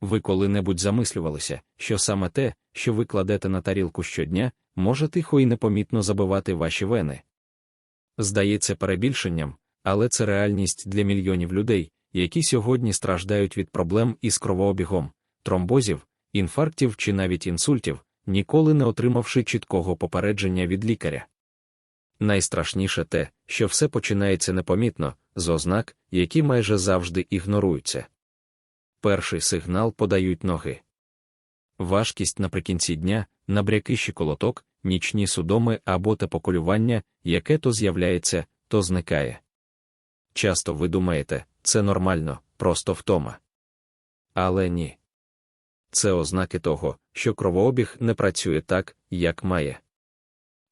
Ви коли-небудь замислювалися, що саме те, що ви кладете на тарілку щодня, може тихо і непомітно забивати ваші вени. Здається перебільшенням, але це реальність для мільйонів людей, які сьогодні страждають від проблем із кровообігом, тромбозів, інфарктів чи навіть інсультів, ніколи не отримавши чіткого попередження від лікаря. Найстрашніше те, що все починається непомітно, з ознак, які майже завжди ігноруються. Перший сигнал подають ноги. Важкість наприкінці дня, набряки щиколоток, нічні судоми або тепоколювання, яке то з'являється, то зникає. Часто ви думаєте, це нормально, просто втома. Але ні. Це ознаки того, що кровообіг не працює так, як має.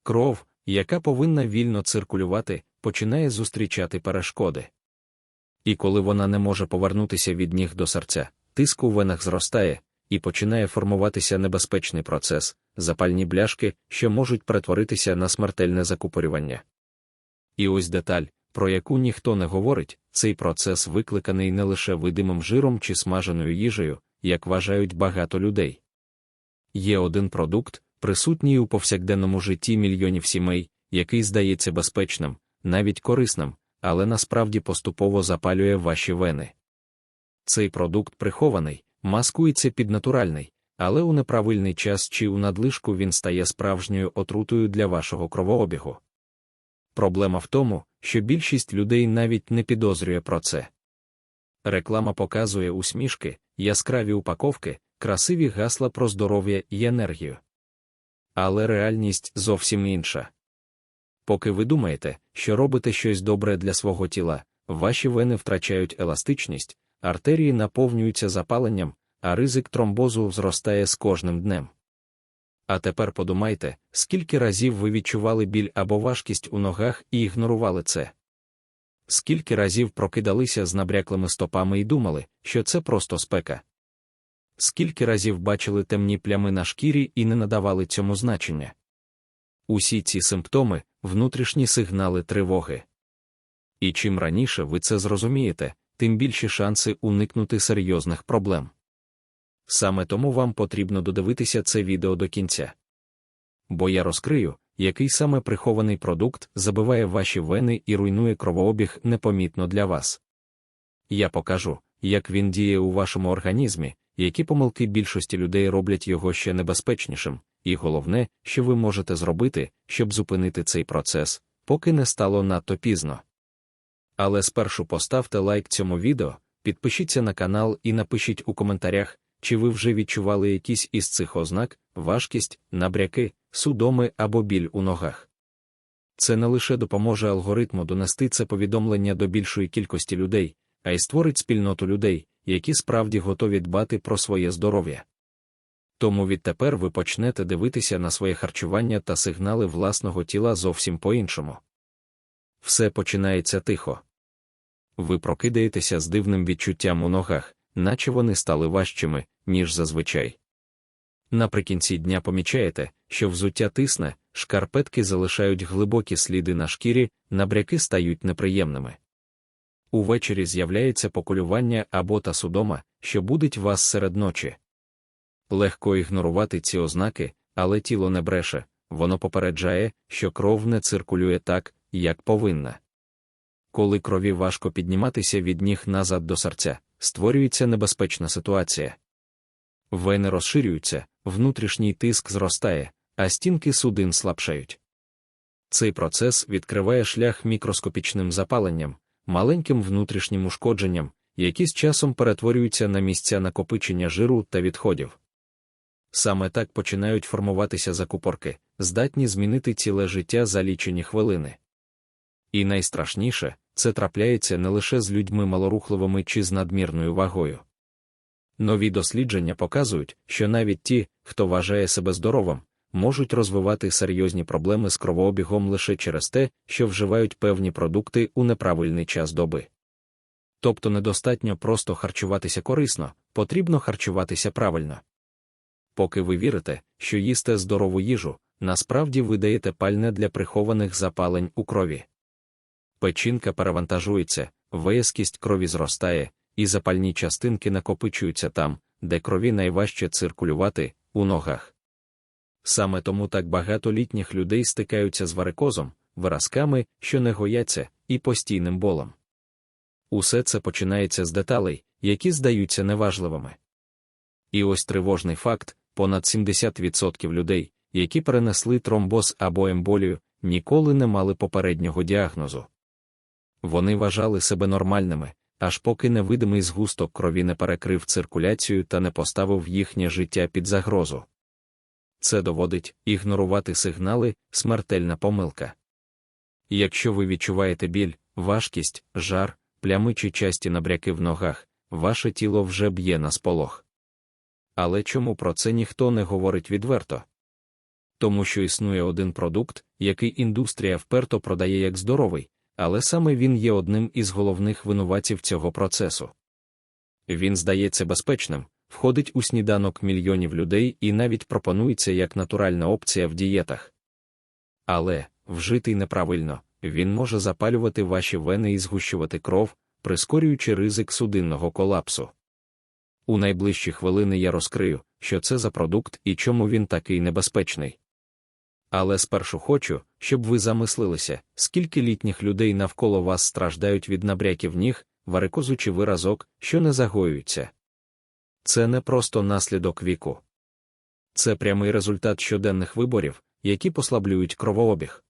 Кров, яка повинна вільно циркулювати, починає зустрічати перешкоди. І коли вона не може повернутися від ніг до серця, тиск у венах зростає, і починає формуватися небезпечний процес, запальні бляшки, що можуть перетворитися на смертельне закупорювання. І ось деталь, про яку ніхто не говорить, цей процес викликаний не лише видимим жиром чи смаженою їжею, як вважають багато людей. Є один продукт, присутній у повсякденному житті мільйонів сімей, який здається безпечним, навіть корисним, але насправді поступово запалює ваші вени. Цей продукт прихований, маскується під натуральний, але у неправильний час чи у надлишку він стає справжньою отрутою для вашого кровообігу. Проблема в тому, що більшість людей навіть не підозрює про це. Реклама показує усмішки, яскраві упаковки, красиві гасла про здоров'я і енергію. Але реальність зовсім інша. Поки ви думаєте, що робите щось добре для свого тіла, ваші вени втрачають еластичність, артерії наповнюються запаленням, а ризик тромбозу зростає з кожним днем. А тепер подумайте, скільки разів ви відчували біль або важкість у ногах і ігнорували це. Скільки разів прокидалися з набряклими стопами і думали, що це просто спека. Скільки разів бачили темні плями на шкірі і не надавали цьому значення. Усі ці симптоми внутрішні сигнали тривоги. І чим раніше ви це зрозумієте, тим більші шанси уникнути серйозних проблем. Саме тому вам потрібно додивитися це відео до кінця. Бо я розкрию, який саме прихований продукт забиває ваші вени і руйнує кровообіг непомітно для вас. Я покажу, як він діє у вашому організмі, які помилки більшості людей роблять його ще небезпечнішим, і головне, що ви можете зробити, щоб зупинити цей процес, поки не стало надто пізно. Але спершу поставте лайк цьому відео, підпишіться на канал і напишіть у коментарях, чи ви вже відчували якісь із цих ознак, важкість, набряки, судоми або біль у ногах. Це не лише допоможе алгоритму донести це повідомлення до більшої кількості людей, а й створить спільноту людей, які справді готові дбати про своє здоров'я. Тому відтепер ви почнете дивитися на своє харчування та сигнали власного тіла зовсім по-іншому. Все починається тихо. Ви прокидаєтеся з дивним відчуттям у ногах, наче вони стали важчими, ніж зазвичай. Наприкінці дня помічаєте, що взуття тисне, шкарпетки залишають глибокі сліди на шкірі, набряки стають неприємними. Увечері з'являється поколювання або та судома, що будить вас серед ночі. Легко ігнорувати ці ознаки, але тіло не бреше, воно попереджає, що кров не циркулює так, як повинна. Коли крові важко підніматися від ніг назад до серця, створюється небезпечна ситуація. Вени розширюються, внутрішній тиск зростає, а стінки судин слабшають. Цей процес відкриває шлях мікроскопічним запаленням, маленьким внутрішнім ушкодженням, які з часом перетворюються на місця накопичення жиру та відходів. Саме так починають формуватися закупорки, здатні змінити ціле життя за лічені хвилини. І найстрашніше це трапляється не лише з людьми малорухливими чи з надмірною вагою. Нові дослідження показують, що навіть ті, хто вважає себе здоровим, можуть розвивати серйозні проблеми з кровообігом лише через те, що вживають певні продукти у неправильний час доби. Тобто недостатньо просто харчуватися корисно, потрібно харчуватися правильно. Поки ви вірите, що їсте здорову їжу, насправді ви даєте пальне для прихованих запалень у крові. Печінка перевантажується, виязкість крові зростає, і запальні частинки накопичуються там, де крові найважче циркулювати у ногах. Саме тому так багато літніх людей стикаються з варикозом, виразками, що не гояться, і постійним болем. Усе це починається з деталей, які здаються неважливими. І ось тривожний факт: понад 70% людей, які перенесли тромбоз або емболію, ніколи не мали попереднього діагнозу. Вони вважали себе нормальними, аж поки невидимий згусток крові не перекрив циркуляцію та не поставив їхнє життя під загрозу. Це доводить ігнорувати сигнали смертельна помилка. Якщо ви відчуваєте біль, важкість, жар, плями чи часті набряки в ногах, ваше тіло вже б'є на сполох. Але чому про це ніхто не говорить відверто? Тому що існує один продукт, який індустрія вперто продає як здоровий, але саме він є одним із головних винуватців цього процесу. Він здається безпечним, входить у сніданок мільйонів людей і навіть пропонується як натуральна опція в дієтах. Але, вжитий неправильно, він може запалювати ваші вени і згущувати кров, прискорюючи ризик судинного колапсу. У найближчі хвилини я розкрию, що це за продукт і чому він такий небезпечний. Але спершу хочу, щоб ви замислилися, скільки літніх людей навколо вас страждають від набряків ніг, варикозу чи виразок, що не загоюються. Це не просто наслідок віку. Це прямий результат щоденних виборів, які послаблюють кровообіг.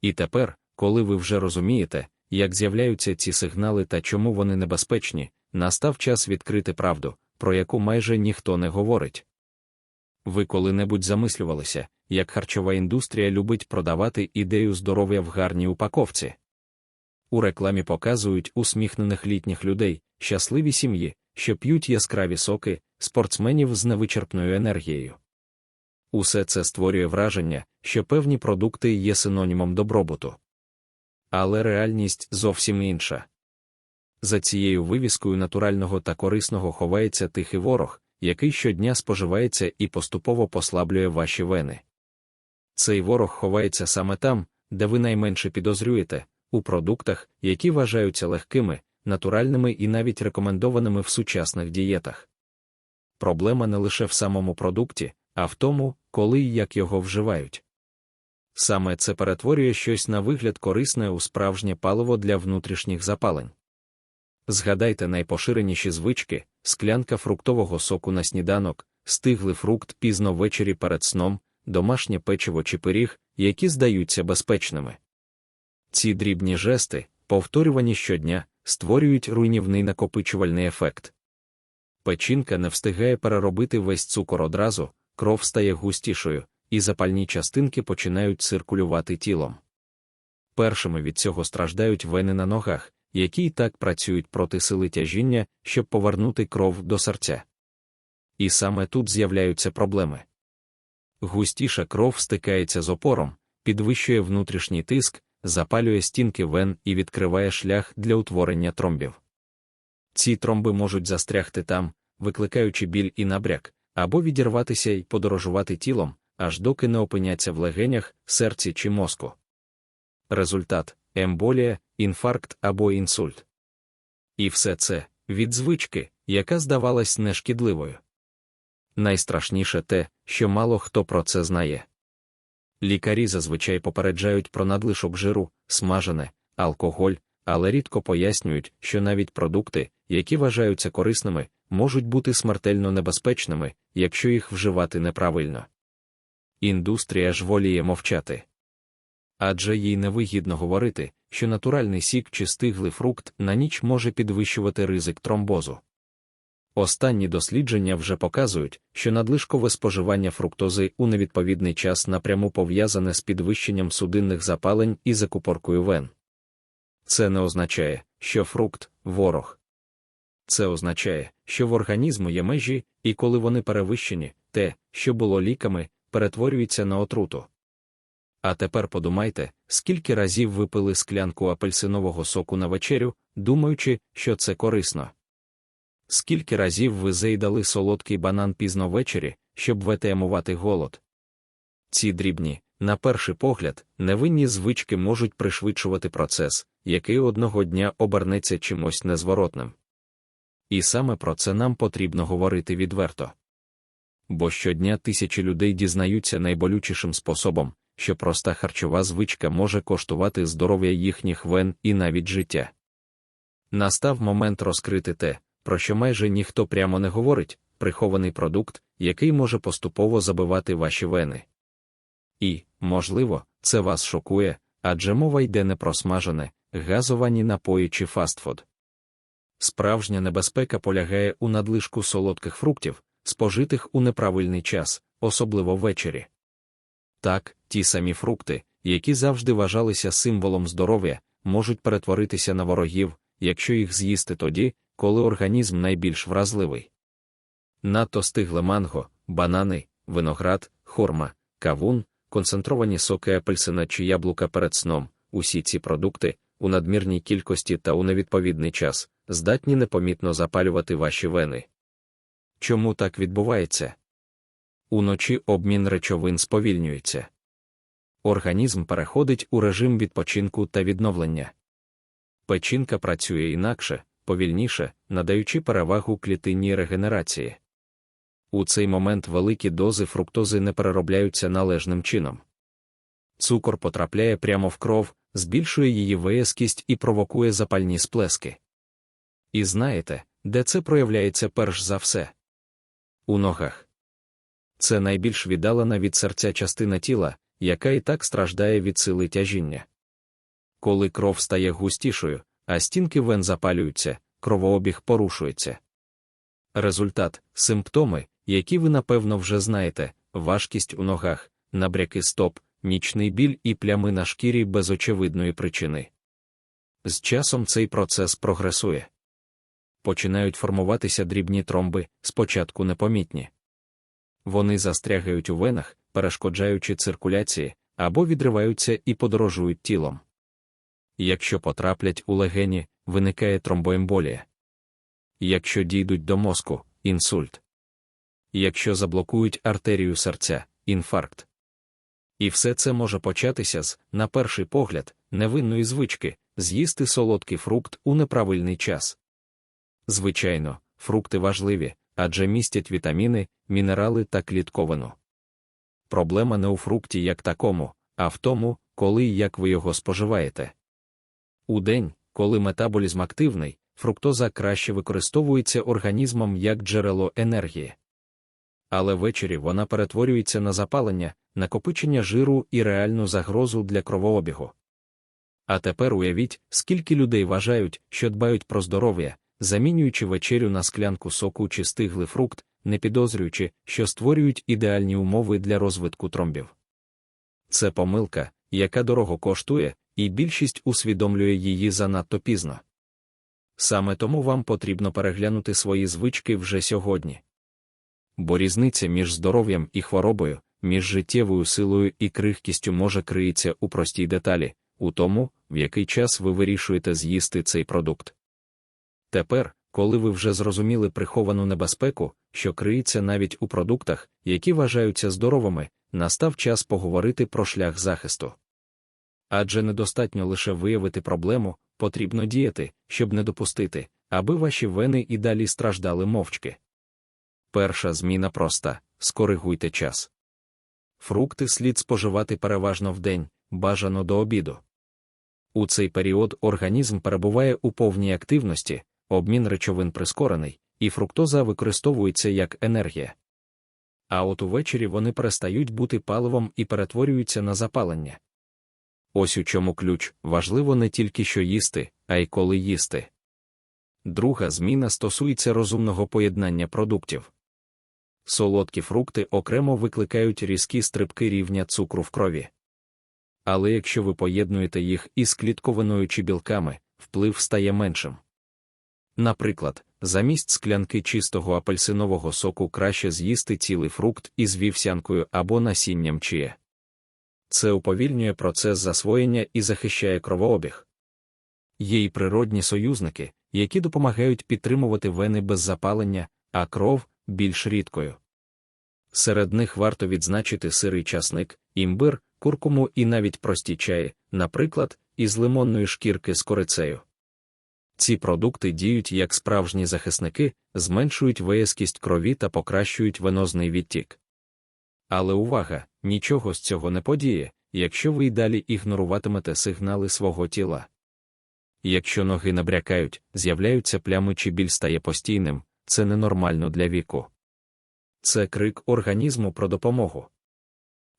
І тепер, коли ви вже розумієте, як з'являються ці сигнали та чому вони небезпечні, настав час відкрити правду, про яку майже ніхто не говорить. Ви коли-небудь замислювалися, як харчова індустрія любить продавати ідею здоров'я в гарній упаковці. У рекламі показують усміхнених літніх людей, щасливі сім'ї, що п'ють яскраві соки, спортсменів з невичерпною енергією. Усе це створює враження, що певні продукти є синонімом добробуту. Але реальність зовсім інша. За цією вивіскою натурального та корисного ховається тихий ворог, який щодня споживається і поступово послаблює ваші вени. Цей ворог ховається саме там, де ви найменше підозрюєте, у продуктах, які вважаються легкими, натуральними і навіть рекомендованими в сучасних дієтах. Проблема не лише в самому продукті, а в тому, коли і як його вживають. Саме це перетворює щось на вигляд корисне у справжнє паливо для внутрішніх запалень. Згадайте найпоширеніші звички, склянка фруктового соку на сніданок, стиглий фрукт пізно ввечері перед сном, домашнє печиво чи пиріг, які здаються безпечними. Ці дрібні жести, повторювані щодня, створюють руйнівний накопичувальний ефект. Печінка не встигає переробити весь цукор одразу, кров стає густішою, і запальні частинки починають циркулювати тілом. Першими від цього страждають вени на ногах, які й так працюють проти сили тяжіння, щоб повернути кров до серця. І саме тут з'являються проблеми. Густіша кров стикається з опором, підвищує внутрішній тиск, запалює стінки вен і відкриває шлях для утворення тромбів. Ці тромби можуть застрягти там, викликаючи біль і набряк, або відірватися і подорожувати тілом, аж доки не опиняться в легенях, серці чи мозку. Результат емболія, інфаркт або інсульт. І все це від звички, яка здавалась нешкідливою. Найстрашніше те, що мало хто про це знає. Лікарі зазвичай попереджають про надлишок жиру, смажене, алкоголь, але рідко пояснюють, що навіть продукти, які вважаються корисними, можуть бути смертельно небезпечними, якщо їх вживати неправильно. Індустрія ж воліє мовчати. Адже їй невигідно говорити, що натуральний сік чи стиглий фрукт на ніч може підвищувати ризик тромбозу. Останні дослідження вже показують, що надлишкове споживання фруктози у невідповідний час напряму пов'язане з підвищенням судинних запалень і закупоркою вен. Це не означає, що фрукт ворог. Це означає, що в організму є межі, і коли вони перевищені, те, що було ліками, перетворюється на отруту. А тепер подумайте, скільки разів ви пили склянку апельсинового соку на вечерю, думаючи, що це корисно. Скільки разів ви заїдали солодкий банан пізно ввечері, щоб ветемувати голод? Ці дрібні, на перший погляд, невинні звички можуть пришвидшувати процес, який одного дня обернеться чимось незворотним. І саме про це нам потрібно говорити відверто. Бо щодня тисячі людей дізнаються найболючішим способом, що проста харчова звичка може коштувати здоров'я їхніх вен і навіть життя. Настав момент розкрити те, про що майже ніхто прямо не говорить, прихований продукт, який може поступово забивати ваші вени. І, можливо, це вас шокує, адже мова йде не про смажене, газовані напої чи фастфуд. Справжня небезпека полягає у надлишку солодких фруктів, спожитих у неправильний час, особливо ввечері. Так, ті самі фрукти, які завжди вважалися символом здоров'я, можуть перетворитися на ворогів, якщо їх з'їсти тоді, коли організм найбільш вразливий. Надто стигле манго, банани, виноград, хорма, кавун, концентровані соки апельсина чи яблука перед сном, усі ці продукти, у надмірній кількості та у невідповідний час, здатні непомітно запалювати ваші вени. Чому так відбувається? Уночі обмін речовин сповільнюється. Організм переходить у режим відпочинку та відновлення. Печінка працює інакше, повільніше, надаючи перевагу клітинній регенерації. У цей момент великі дози фруктози не переробляються належним чином. Цукор потрапляє прямо в кров, збільшує її виязкість і провокує запальні сплески. І знаєте, де це проявляється перш за все? У ногах. Це найбільш віддалена від серця частина тіла, яка і так страждає від сили тяжіння. Коли кров стає густішою, а стінки вен запалюються, кровообіг порушується. Результат симптоми, які ви напевно вже знаєте, важкість у ногах, набряки стоп, нічний біль і плями на шкірі без очевидної причини. З часом цей процес прогресує. Починають формуватися дрібні тромби, спочатку непомітні. Вони застрягають у венах, перешкоджаючи циркуляції, або відриваються і подорожують тілом. Якщо потраплять у легені, виникає тромбоемболія. Якщо дійдуть до мозку інсульт. Якщо заблокують артерію серця, інфаркт. І все це може початися з, на перший погляд, невинної звички з'їсти солодкий фрукт у неправильний час. Звичайно, фрукти важливі, адже містять вітаміни, мінерали та клітковину. Проблема не у фрукті як такому, а в тому, коли і як ви його споживаєте. У день, коли метаболізм активний, фруктоза краще використовується організмом як джерело енергії. Але ввечері вона перетворюється на запалення, накопичення жиру і реальну загрозу для кровообігу. А тепер уявіть, скільки людей вважають, що дбають про здоров'я, замінюючи вечерю на склянку соку чи стиглий фрукт, не підозрюючи, що створюють ідеальні умови для розвитку тромбів. Це помилка, яка дорого коштує, і більшість усвідомлює її занадто пізно. Саме тому вам потрібно переглянути свої звички вже сьогодні. Бо різниця між здоров'ям і хворобою, між життєвою силою і крихкістю може криється у простій деталі, у тому, в який час ви вирішуєте з'їсти цей продукт. Тепер, коли ви вже зрозуміли приховану небезпеку, що криється навіть у продуктах, які вважаються здоровими, настав час поговорити про шлях захисту. Адже недостатньо лише виявити проблему, потрібно діяти, щоб не допустити, аби ваші вени і далі страждали мовчки. Перша зміна проста скоригуйте час. Фрукти слід споживати переважно вдень, бажано до обіду. У цей період організм перебуває у повній активності, обмін речовин прискорений, і фруктоза використовується як енергія. А от увечері вони перестають бути паливом і перетворюються на запалення. Ось у чому ключ важливо не тільки що їсти, а й коли їсти. Друга зміна стосується розумного поєднання продуктів. Солодкі фрукти окремо викликають різкі стрибки рівня цукру в крові. Але якщо ви поєднуєте їх із клітковиною чи білками, вплив стає меншим. Наприклад, замість склянки чистого апельсинового соку краще з'їсти цілий фрукт із вівсянкою або насінням чия. Це уповільнює процес засвоєння і захищає кровообіг. Є й природні союзники, які допомагають підтримувати вени без запалення, а кров більш рідкою. Серед них варто відзначити сирий часник, імбир, куркуму і навіть прості чаї, наприклад, із лимонної шкірки з корицею. Ці продукти діють як справжні захисники, зменшують виязкість крові та покращують венозний відтік. Але увага, нічого з цього не подіє, якщо ви й далі ігноруватимете сигнали свого тіла. Якщо ноги набрякають, з'являються плями чи біль стає постійним, це ненормально для віку. Це крик організму про допомогу.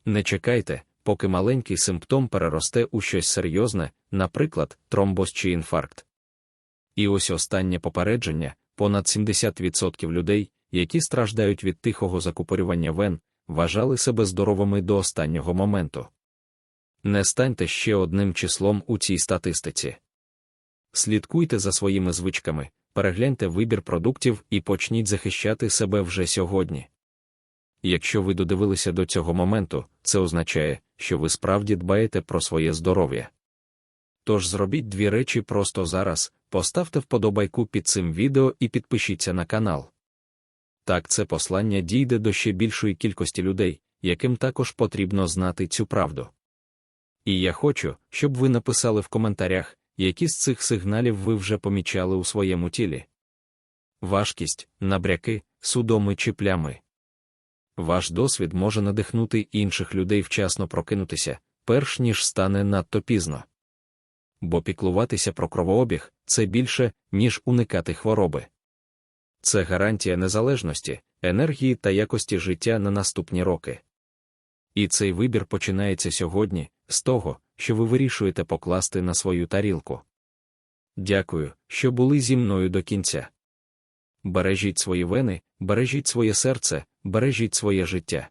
Не чекайте, поки маленький симптом переросте у щось серйозне, наприклад, тромбоз чи інфаркт. І ось останнє попередження: понад 70% людей, які страждають від тихого закупорювання вен, вважали себе здоровими до останнього моменту. Не станьте ще одним числом у цій статистиці. Слідкуйте за своїми звичками, перегляньте вибір продуктів і почніть захищати себе вже сьогодні. Якщо ви додивилися до цього моменту, це означає, що ви справді дбаєте про своє здоров'я. Тож зробіть дві речі просто зараз, поставте вподобайку під цим відео і підпишіться на канал. Так це послання дійде до ще більшої кількості людей, яким також потрібно знати цю правду. І я хочу, щоб ви написали в коментарях, які з цих сигналів ви вже помічали у своєму тілі. Важкість, набряки, судоми чи плями. Ваш досвід може надихнути інших людей вчасно прокинутися, перш ніж стане надто пізно. Бо піклуватися про кровообіг це більше, ніж уникати хвороби. Це гарантія незалежності, енергії та якості життя на наступні роки. І цей вибір починається сьогодні, з того, що ви вирішуєте покласти на свою тарілку. Дякую, що були зі мною до кінця. Бережіть свої вени, бережіть своє серце, бережіть своє життя.